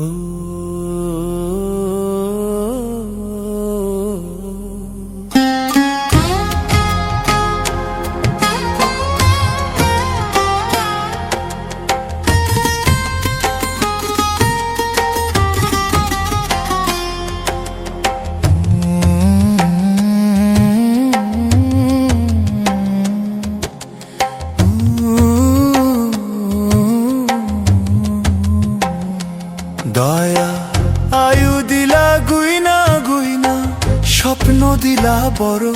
Ooh. দয়া আয়ু দিলা গুইনা গুইনা, স্বপ্ন দিলা বড়।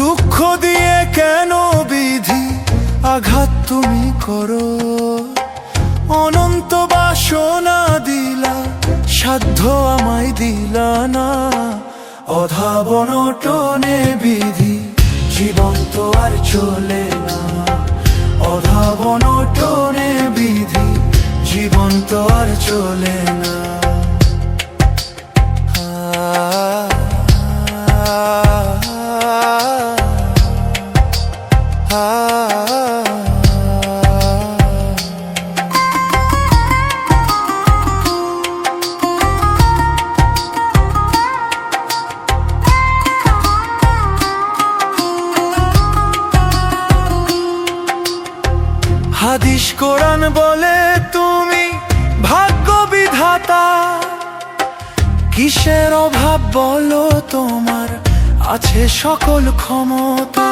দুঃখ দিয়ে কেন বিধি আঘাত তুমি করো? অনন্ত বাসনা দিলা, সাধ্য আমায় দিলা না। অধাবন টনে বিধি জীবন তো আর চলে না। অধাবন টনে জীবন তো আর চলে না। হাদিস কোরআন বলে তুমি কিসের অভাব বলো তোমার? আছে সকল ক্ষমতা।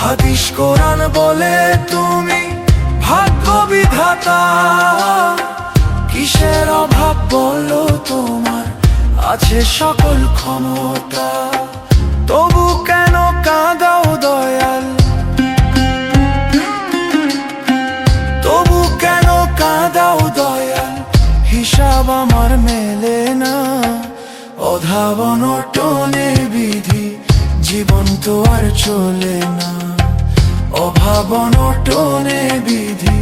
হাদিস কোরআন বলে তুমি ভাগ্য বিধাতা। কিসের অভাব বলো তোমার? আছে সকল ক্ষমতা। তবু কেন আমার মেলে না। অধাবন টনে বিধি, জীবন তো আর চলে না। অভাবন টনে বিধি,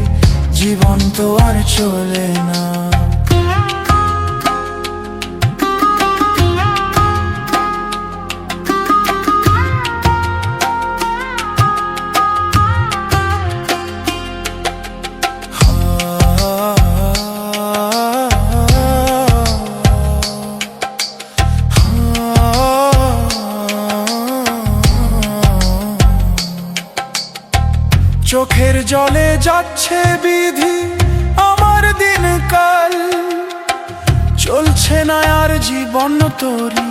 জীবন তো আর চলে না। চোখের জলে যাচ্ছে বিধি আমার দিন কাল চলছে না আর জীবন তরি,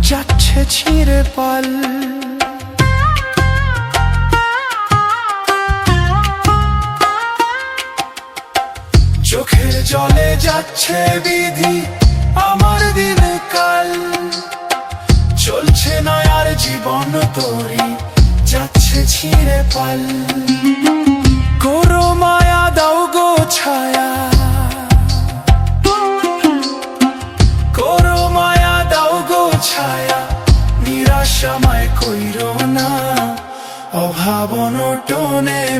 যাচ্ছে ছিঁড়ে পাল। চোখের জলে যাচ্ছে বিধি আমার দিন কাল চলছে না আর জীবন তরি যাচ্ছে ছিঁড়ে পাল। করো মায়া, দাও গো ছায়া। করো মায়া, দাও গো ছায়া। কইর না।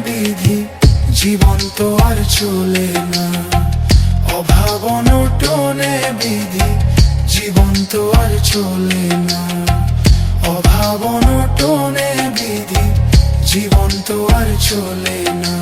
বিধি, জীবন তো আর চলে না। অভাবন টনে বিধি, জীবন তো আর চলে না। অভাবন জীবন তো আর চলে না।